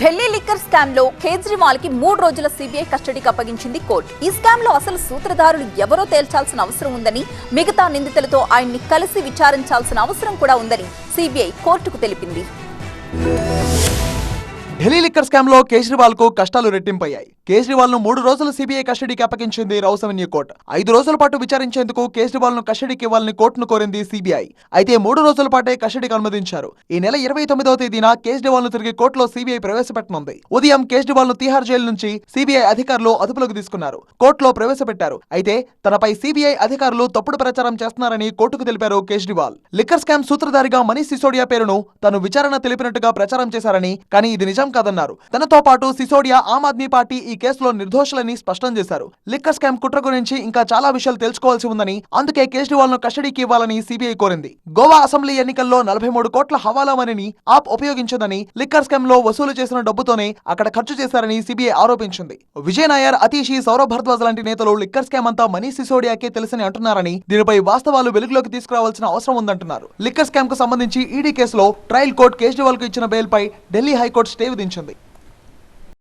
Delhi liquor స్కామ్లో కేజ్రీవాల్కి మూడు రోజుల సిబిఐ కస్టడీకి అప్పగించింది కోర్టు. ఈ స్కామ్లో అసలు సూత్రధారులు ఎవరో తేల్చాల్సిన అవసరం ఉందని మిగతా నిందితులతో ఆయన్ని కలిసి విచారించాల్సిన అవసరం కూడా ఉందని సిబిఐ కోర్టుకు తెలిపింది. ఢిల్లీ లిక్కర్ స్కామ్లో కేజ్రీవాల్కు కష్టాలు రెట్టింపయ్యాయి. కేజ్రీవాల్ను మూడు రోజులు సిబిఐ కస్టడీకి అప్పగించింది రౌస్ కోర్టు. ఐదు రోజుల పాటు విచారించేందుకు కేజ్రీవాల్ను కస్టడీకి ఇవ్వాలని కోర్టును కోరింది సిబిఐ. అయితే మూడు రోజుల పాటే కస్టడీకి అనుమతించారు. ఈ నెల ఇరవై తొమ్మిదవ తేదీన కేజ్రీవాల్ను తిరిగి కోర్టులో సిబిఐ ప్రవేశపెట్టనుంది. ఉదయం కేజ్రీవాల్ను తిహార్ జైలు నుంచి సిబిఐ అధికారులు అదుపులోకి తీసుకున్నారు. కోర్టులో ప్రవేశపెట్టారు. అయితే తనపై సిబిఐ అధికారులు తప్పుడు ప్రచారం చేస్తున్నారని కోర్టుకు తెలిపారు కేజ్రీవాల్. లిక్కర్ స్కామ్ సూత్రధారిగా మనీష్ సిసోడియా పేరును తను విచారణ తెలిపినట్టుగా ప్రచారం చేశారని కానీ ఇది నిజం కాదన్నారు. తనతో పాటు సిసోడియా ఆమ్ ఆద్మీ పార్టీ ఈ కేసులో నిర్దోషులని స్పష్టం చేశారు. లిక్కర్ స్కామ్ కుట్ర గురించి ఇంకా చాలా విషయాలు తెలుసుకోవాల్సి ఉందని అందుకే కేజ్రీవాల్ను కస్టడీకి ఇవ్వాలని సిబిఐ కోరింది. గోవా అసెంబ్లీ ఎన్నికల్లో నలభై మూడు కోట్ల హవాలా మనీని ఆప్ ఉపయోగించిందని లిక్కర్ స్కామ్లో వసూలు చేసిన డబ్బుతోనే అక్కడ ఖర్చు చేశారని సిబిఐ ఆరోపించింది. విజయ్ నాయర్ అతీషి సౌరభ్ భరద్వాజ్ లాంటి నేతలు లిక్కర్ స్కామ్ అంతా మనీష్ సిసోడియాకే తెలుసని అంటున్నారని దీనిపై వాస్తవాలు వెలుగులోకి తీసుకురావాల్సిన అవసరం ఉందంటున్నారు. లిక్కర్ స్కామ్కు సంబంధించి ఈడీ కేసులో ట్రయల్ కోర్టు కేజ్రీవాల్కు ఇచ్చిన బెయిల్ పై ఢిల్లీ హైకోర్టు స్టే విధించింది.